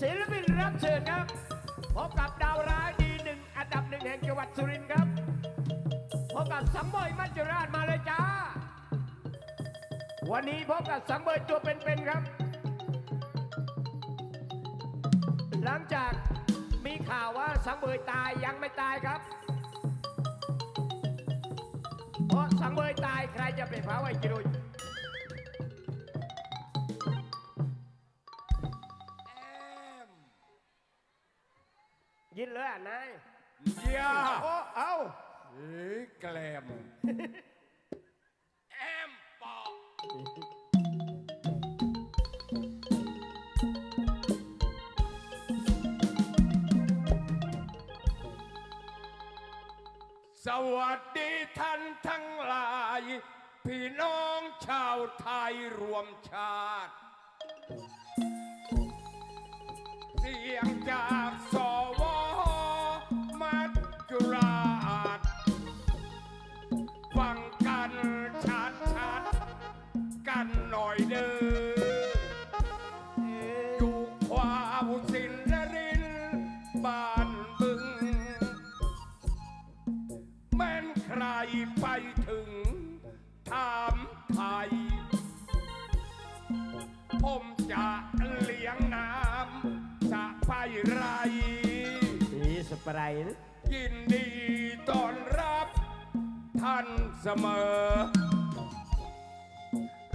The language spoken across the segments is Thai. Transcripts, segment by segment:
ศิลปินรับเชิญครับพบกับดาวร้ายดีหนึ่งอันดับหนึ่งแห่งจังหวัดสุรินทร์ครับพบกับสังเบยมัจจุราชมาเลยจ้า วันนี้พบกับสังเบยตัวเป็นๆครับ หลังจากมีข่าวว่าสังเบยตายยังไม่ตายครับเพราะสังเบยตายใครจะไปเผาไอ้กิรุย ยาโอ้เอาเฮ้ยแกลมแอมปอกสวัสดีท่านทั้งหลาย พี่น้องชาวไทยรวมชาติ เสียงจากส สไปรท์นะยินดีต้อนรับท่านเสมอ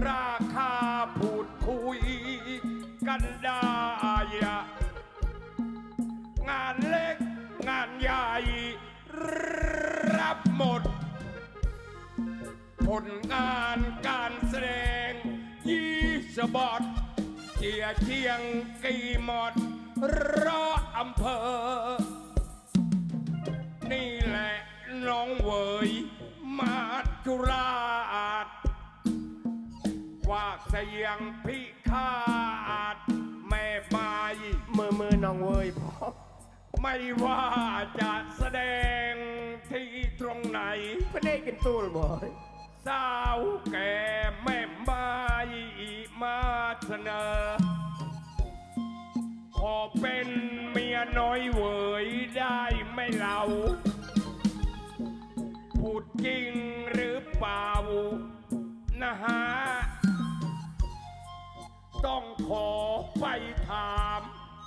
ราคาพูดคุยกันได้งานเล็กงานใหญ่ รับหมด ผลงานการแสดงยี่สบอดเจียเชียงกีหมดรออำเภอ นี่แหละน้องเวยมาจุราชวากเสียงพิฆาตแม่ไม้มือมือน้องเวยพอไม่ว่าจะแสดงที่ตรงไหนไม่ได้กินตูลบ่อยสาวแก่แม่ไม้มาเสนอ ขอเป็นเมียน้อยเวยได้ไหมเรา พูดจริงหรือเปล่า นะฮะ ต้องขอไปถาม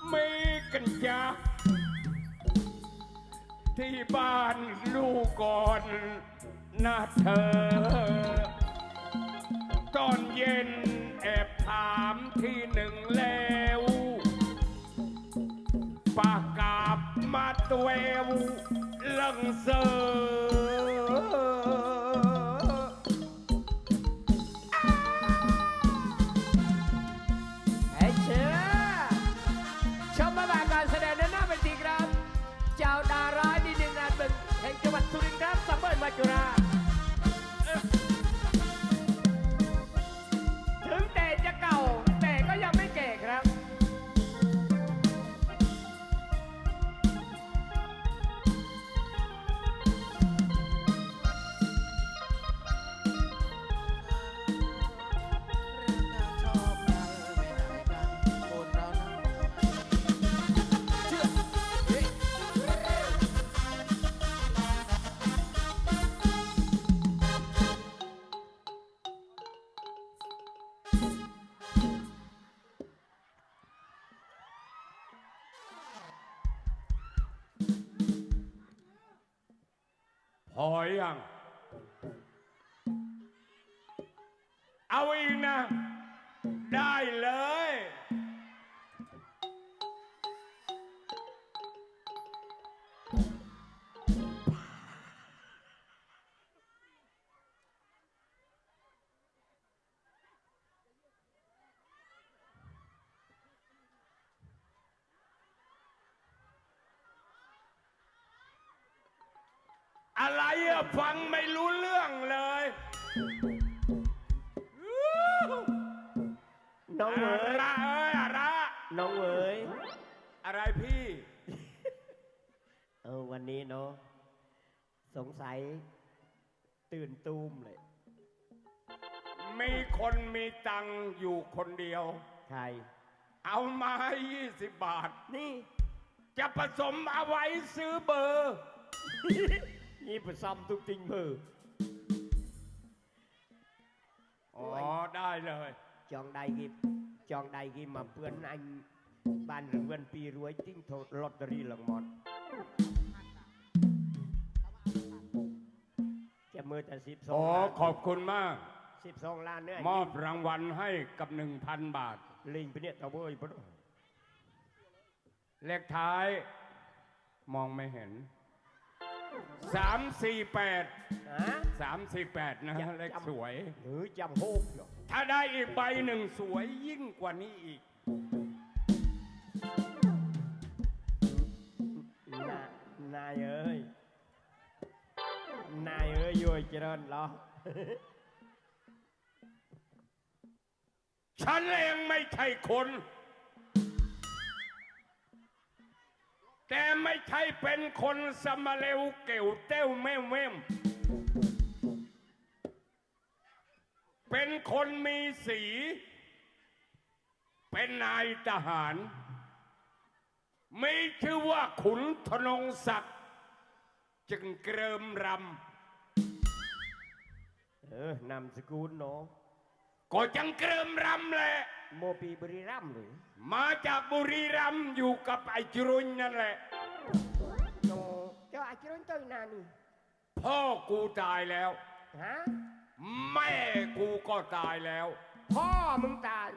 ไม่กันจ้ะที่บ้านลูกก่อนนะเธอ ตอนเย็นแอบถามที่หนึ่งแล้ว ปากกาบมาตัวเอวเลังเซอไอ้เชื่อชมบรรยากาศการแสดงในหน้าเวทีครับ เจ้าดาราดีหนึ่งอันหนึ่งแห่งจังหวัดสุรินทร์ครับสัมเบิร์มัจจุรา พอยัง เอาอีกนะ ได้เลย อะไรอะฟังไม่รู้เรื่องเลย น้องเหวอะยไรเอ้ยอะไรน้องเหวยอะไรพี่ เออวันนี้เนาะสงสัยตื่นตูมเลย มีคนมีตังค์อยู่คนเดียว ใครอเอามาให้ยี่สิบบาท นี่ จะผสมเอาไว้ซื้อเบอร์ นี่ผสมทุกติงมือ อ๋อ ได้เลย จองใดกิบจองใดกิมาเปื้อนอันบ้านเรือนปีรวยติ้งโทษลอตเตอรี่หลังหมดจะมือแต่สิบสองอ๋อล้านขอบคุณมาก สิบสองล้านเนี่ยมอบรางวัลให้กับหนึ่งพันบาท ลิงไปเนี่ยตะเวยปะเลขท้าย มองไม่เห็น สามสี่แปดฮะ สามสี่แปดนะจำ เลขจำสวย หรือจำโฮกอยู่ถ้าได้อีกใบหนึ่งสวยยิ่งกว่านี้อีก นานายเอ้ย นายเอ้ยโยยเจริญเหรอ ฉันเองไม่ใช่คน แต่ไม่ใช่เป็นคนสมาเลวเก่วเต้วแม่วแม่มเป็นคนมีสี เป็นนายทหารมีชื่อว่าขุนธนงศักดิ์จึงเกริมรเออนามสกุลเนาะำก็จังเกริมรำแหละ โมปีบริรัมย์หรือ มาจากบุรีรัมย์อยู่กับไอ้จรุนนั่นแหละ โนเจ้าอาจารย์เจ้านานี่พ่อกูตายแล้ว ฮะแม่กูก็ตายแล้วพ่อมึงตาย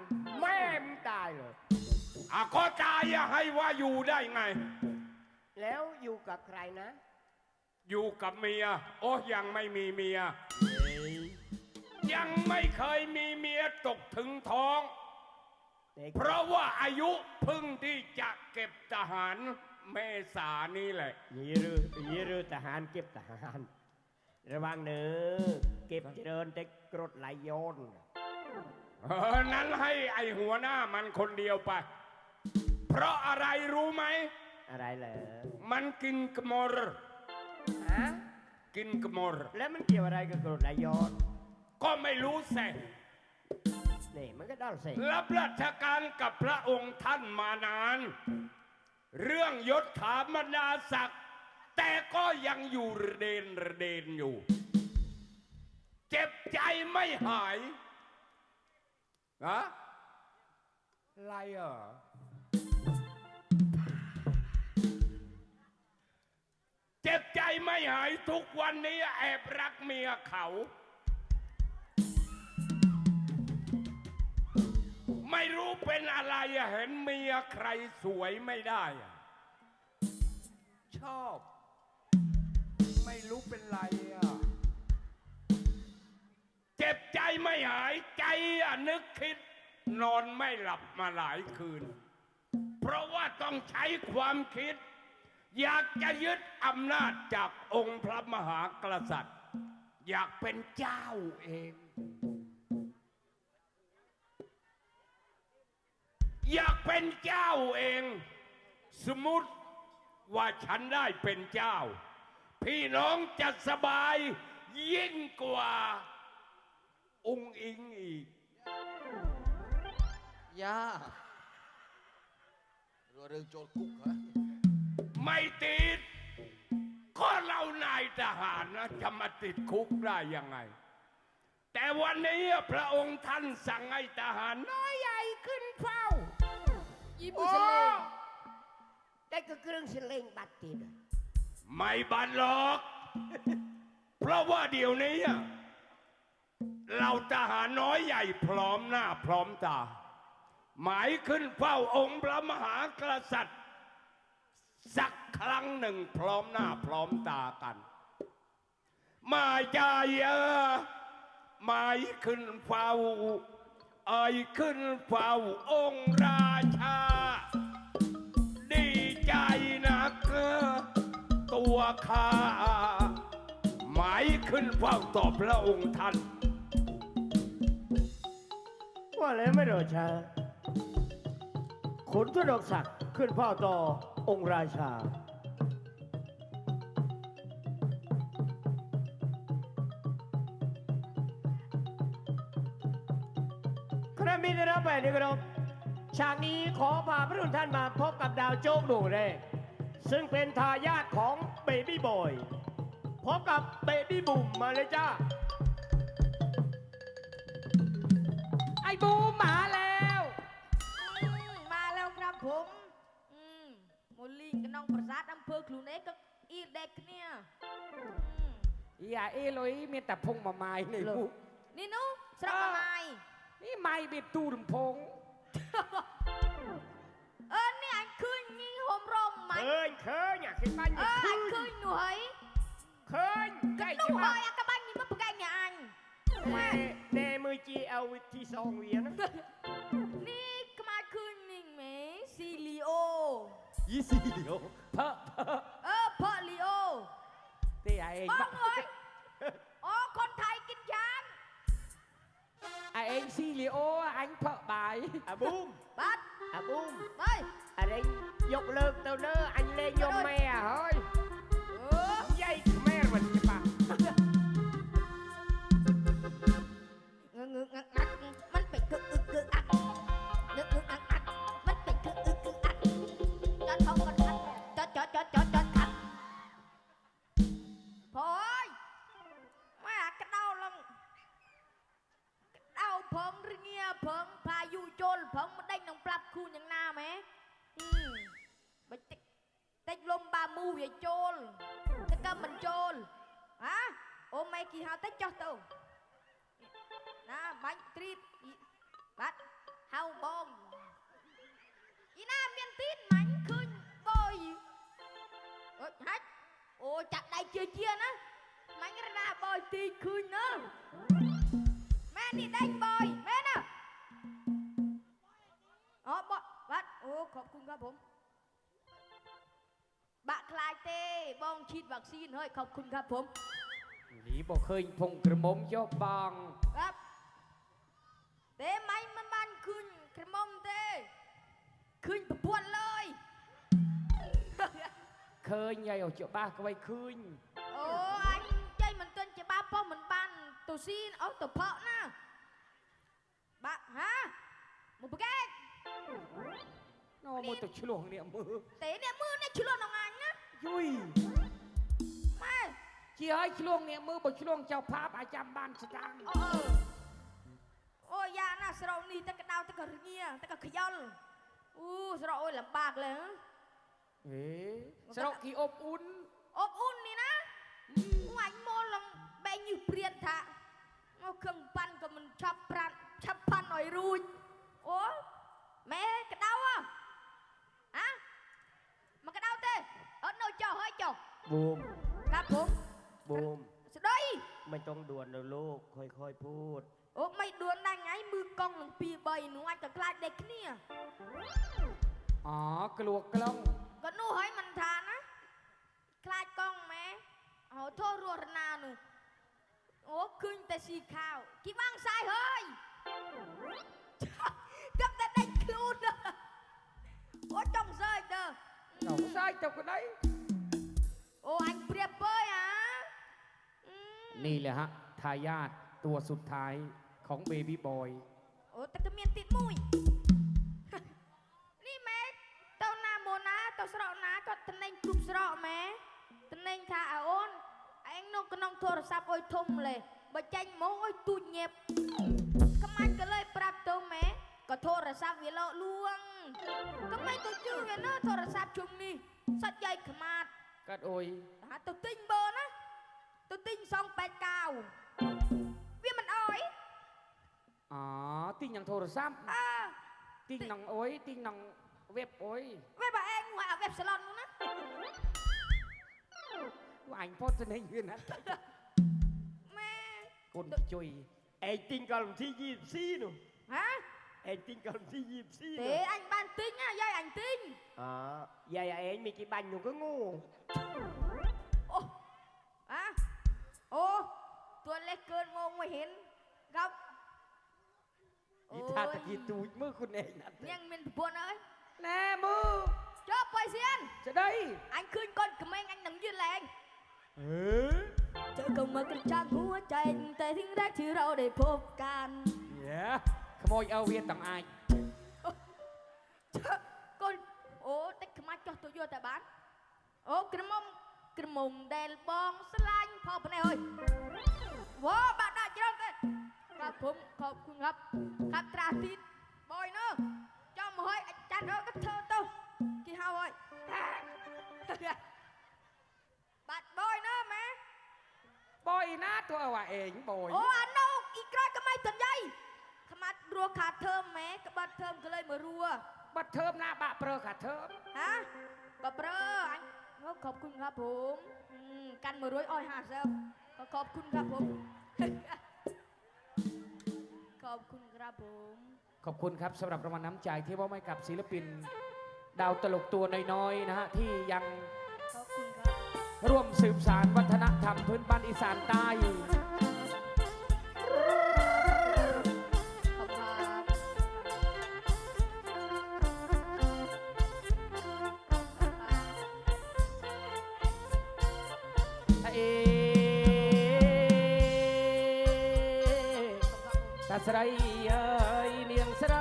แม่มึงตายเลยอะก็ตายอะให้ว่าอยู่ได้ไง แล้วอยู่กับใครนะอยู่กับเมีย โอ้ยังไม่มีเมีย ยังไม่เคยมีเมียตกถึงท้อง เด็กเพราะว่าอายุเพึ่งที่จะเก็บทหารเมษานี่แหละ ยี่รือยี่รือทหารเก็บทหาร ระวังเนื้อเก็บเจริญแต่กรดไหลโยนเออนั้นให้ไอหัวหน้ามันคนเดียวไป เพราะอะไรรู้ไหม อะไรเหรอมันกินกระมรฮะกินกระมรแล้วมันเกี่ยวอะไรกับกรดไหลโยนก็ไม่รู้แส นี่มันก็ด้เสกรับราชการกับพระองค์ท่านมานาน เรื่องยศถาบรรดาศักดิ์แต่ก็ยังอยู่ระเดนระเดนอยู่ เจ็บใจไม่หายฮะอะไรเอะเจ็บใจไม่หายทุกวันนี้แอบรักเมียเขา ไม่รู้เป็นอะไรอะเห็นเมียใครสวยไม่ได้อะชอบ ไม่รู้เป็นไรอะเจ็บใจไม่หายใจอะนึกคิด นอนไม่หลับมาหลายคืน เพราะว่าต้องใช้ความคิด อยากจะยึดอำนาจจากองค์พระมหากษัตริย์ อยากเป็นเจ้าเอง อยากเป็นเจ้าเอง สมมติว่าฉันได้เป็นเจ้า พี่น้องจะสบายยิ่งกว่า องค์อิงอีก ย่าเรื่องโจรคุกเหรอไม่ติด ก็เรานายทหารนะจะมาติดคุกได้ยังไง แต่วันนี้พระองค์ท่านสั่งให้ทหารน้อยใหญ่ขึ้นเฝ้า อีบุโอ้สเลงได้ก็เครื่องเสลงบัตรติดไม่บันหรอก เพราะว่าเดี๋ยวนี้อะเราทหารน้อยใหญ่พร้อมหน้าพร้อมตา หมายขึ้นเฝ้าองค์พระมหากษัตริย์ สักครั้งหนึ่งพร้อมหน้าพร้อมตากัน มาใจเยอะหมายขึ้นเฝ้า เอ่ยขึ้นเฝ้าองค์ราชา ดีใจนัก ตัวข้าหมายขึ้นเฝ้าต่อพระองค์ท่านว่าแล้วไม่รอช้าขนทุดกศักดิ์ขึ้นเฝ้าต่อองค์ราชา คณะมิตรรับไปนี่ครับฉากนี้ขอพาพระทุกท่านมาพบกับดาวโจ๊กหนูเลยซึ่งเป็นทายาทของเบบี้บอยพบกับเบบี้บุ๋มมาเลยจ้าไอ้บูมมาแล้ว อืมมาแล้วครับผมอืมโมลิงกับน้องประสาทอำเภอคลูเนก็อีเด็กเนี่ยอืม อย่าเอลอยมีแต่พงมาไม้ในบุนี่หนุสระมาไม นี่ไม้เบ็ดตูดมพง เออเนี่ย anh คืนยิงโฮมรมไหมเคยเคยอยากเห็นบ้านเอยิ่อคื anh นคืนหน่วยเคยใกล้หนูจะหมาอยอะกระบังยิงมาปะแกงเนี่ยอันแน่แน่มือจีเอาที่ซองเวียนะนี่ก็มาคืนยิงไหมซีลีโอยี่สิบเดียวเพอะเพอะเออเพอลีโอตีไอ้เองบ้องเล ไอ้เองซีรีโออันเพอะบายอะบู มบามูอย่าโจรแต่ก็มันโจรฮะโอ้ไม่กี่หาติดจอดตัว ណាបាញ់ទ្រីតអ៊ីបាត់ហៅបងអ៊ីណាមានទីនមាញ់ឃើញបយអើយហាច់អូចាក់ដៃជាជាណាមាញ់រណាបយទីឃើញណាម៉ែនេះដេញបយមែនណាអូបបាត់អូខอบคุณครับผม ปะคลายเต้บองฉีดวัคซีนเฮ้ยขอบคุณครับผม นี่บอกเคยพงกระหมอมยอบบางครับเต้ไม่มันมันขึ้นกระหมอมเต้ขึ้นปะพวนเลย เคยใหญ่เอาเจ้าบ้าก็ไว้คืนโอ้อันใจมันเต้นจะบ้าเป้ามันบันตัวซีนเอาตัวเพาะนะบะฮะมึงไปแกล้น้อมือตกชลวงเนี่ยมือ เต้เนี่ยมือเนี่ยชุลง ជាហើយឆ្លងនាងមើលបើឆ្លងចៅផាបអាចចាំបានស្ដាំអូអូយ៉ាណាស្រោនេះទឹកដៅទឹករងាទឹកខ្យល់អូស្រោអើយលំបាកលើហេស្រោគីអបអ៊ុនអបអ៊ុននេះណាងាញ់មូលឡើងបែងញឹសព្រៀនថាមកខឹងប៉ាន់ក៏មិនឆាប់ប្រាត់ឆាប់ប៉ាន់ឲ្យរួចអូម៉ែកដៅហ៎ហាមកកដៅទេអត់នៅចុះហើយចុះបូមកាត់បូម บูม สดยไม่ต้องด่วนนะลูก ค่อยๆพูด โอ้ไม่ด่วนได้ไงมือกองหนึ่งปีใบหนูอาจจะกลายเด็กเนี่ยอ๋อกลัวกล้อง ก็นูให้มันทานะกลายกล้องไหมเอาโทษรัวนาหนูโอ้คืนแต่สีขาวกี่บ้างสายเฮ้ยก็แต่ได้คลูนะโอ้จงเซยเด้อ Đâu có sai chồng cái đấy Ô anh Priya bơi นี่แหละฮะ ทายาทตัวสุดท้ายของเบบี้บอย អូតែក៏មានទៀតមួយ នេះម៉ែទៅណាមកណាទៅស្រកណាក៏ត្នេញគ្រប់ស្រកម៉ែត្នេញថាអើអូនឯងនៅក្នុងទូរស័ព្ទអុយធំលេបើចាញ់មកអុយទូចញៀបខ្មាច់ក៏เลยប្រាប់ទៅម៉ែក៏ទូរស័ព្ទវាលោកលួងក៏មិនទៅជឿវាណាទូរស័ព្ទជុំនេះសាច់យ៉ៃខ្មាត់ กัดโอย ហាទៅទិញបើណា ទៅទិញសងបែកកៅវាមិនអោយអូទិញនឹងទូរស័ព្ទអើទិញនឹងអុយទិញនឹង web អុយ web ឯងអា web salon នោះណាពួកអញផុតទៅនេះយឺនណាម៉ែគុណជួយឯងទិញកលវិធី GFC នោះហ៎ឯងទិញកលវិធី GFC ទេអញបានទិញណាយាយអញទិញអឺយាយឯងមានគេបាញ់នោះក៏ងូ ตัวเล็กเกินมองไม่เห็นครับอีท่าตะกี้ตูดมือคุณเองนั่นเนี่ยังមានប្រពន្ធហើយណែមើលចុះបុយសៀនស្ដីអញឃើញកូនក្មេងអញនឹងយឺតឡើងអឺចុះកុំមកក្រចាក់หัวใจតែทิ้งรักที่เราได้พบกันយ៉ាខ្មោចអើវាតំអាចចុះកូនអូតិចខ្មាច់ចុះទៅយកតែបានអូក្រមុំ ក្រមុំដែលបងស្លាញ់ផងភ្នែកអើយវ៉ាបាក់ដាក់ច្រើនទេបាទខ្ញុំខอบคุณครับครับត្រាស់ទីបយនោះចំហើយអាចារ្យអើក៏ធ្វើទៅគេហៅអើយបាត់បយនោះម៉ែបយណាតួអវ៉ាអេងបយអូអានោះអ៊ីក្រោចក៏មិនតញ៉ៃខ្មាត់រស់ខាធើមម៉ែក្បត់ធើមក៏លេយមករួបាត់ធើមណាបាក់ប្រើខាធើមហាក៏ប្រើអញ ขอบคุณครับผมกันมือร้อยอ้อยหาเซลขอบคุณครับผม ขอบคุณครับผม ขอบคุณครับสำหรับรางวัลน้ำใจที่มอบให้กับศิลปิน ดาวตลกตัวน้อยๆนะฮะที่ยังร่วมสืบสารวัฒนธรรมพื้นบ้านอีสานใต้ ស្រ័យអើយនាងស្រ័យ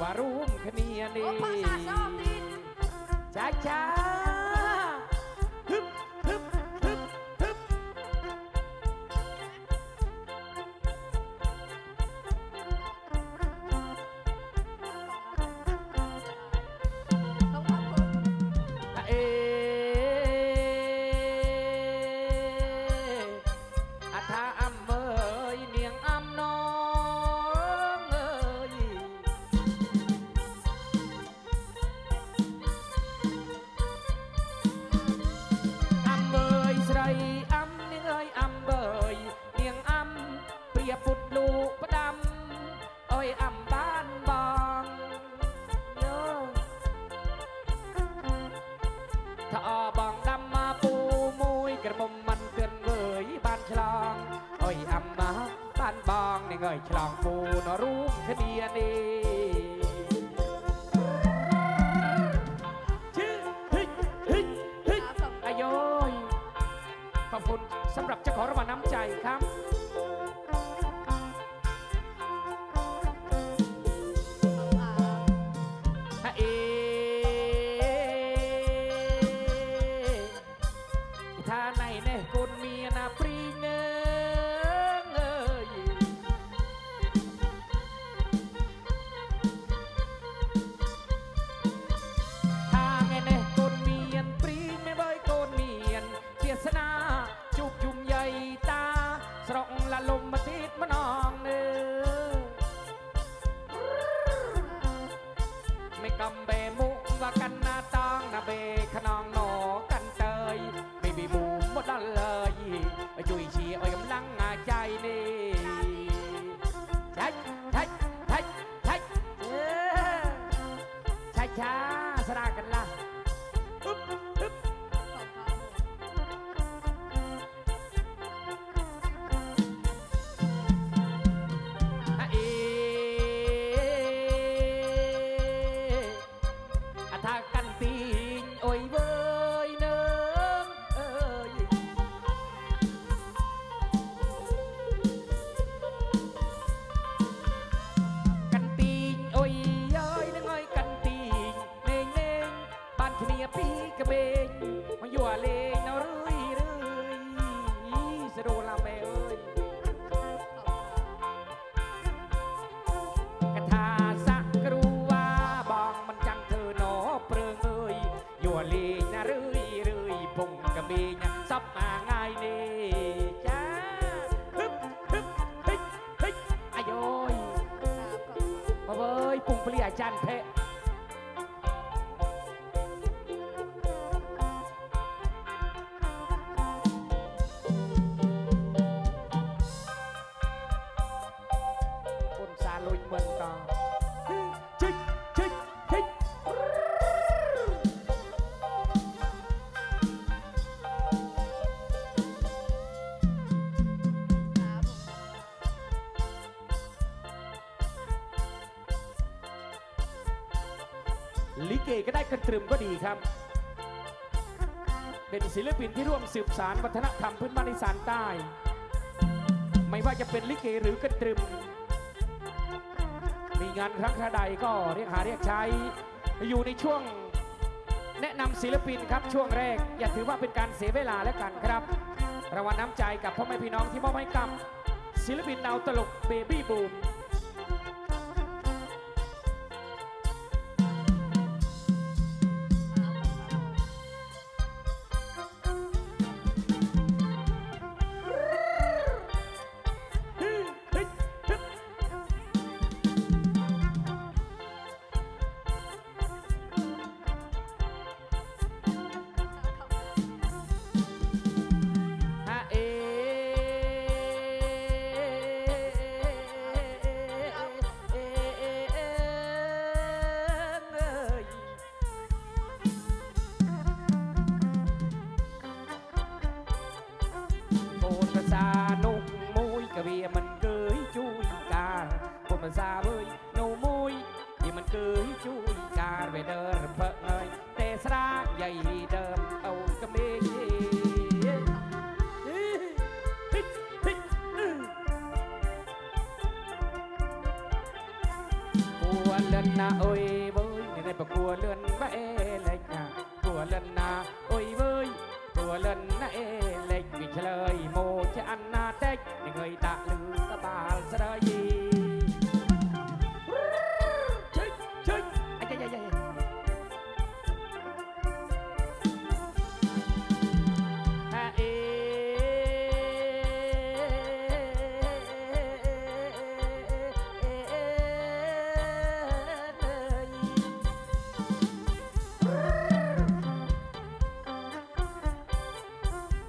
វ៉ារូមគ្នានេះចាចា เรื่อยเรื่อยพุงกะบีเนี่ยซับมาง่ายนี่จ้าฮึบฮึบฮึบฮึบอายอยมาเว้ยปุ่งเปลี่ยจันเท ลิเกก็ได้กันตรึมก็ดีครับ เป็นศิลปินที่ร่วมสืบสารวัฒนธรรมพื้นบ้านอีสานใต้ ไม่ว่าจะเป็นลิเกหรือกันตรึม มีงานครั้งใดก็เรียกหาเรียกใช้ อยู่ในช่วงแนะนำศิลปินครับช่วงแรก อย่าถือว่าเป็นการเสียเวลาแล้วกันครับรางวัลน้ำใจกับพ่อแม่พี่น้องที่มอบให้กับศิลปินดาวตลกเบบี้บูม อนนาโอ้ยเว้ยนี่ได้ปรกลัวเลื่อนวะเอเล็กนะกลัวเลื่อนนาโอ้ยเว้ยกลัวเลื่อนนะเอเล็กมีเฉลยโม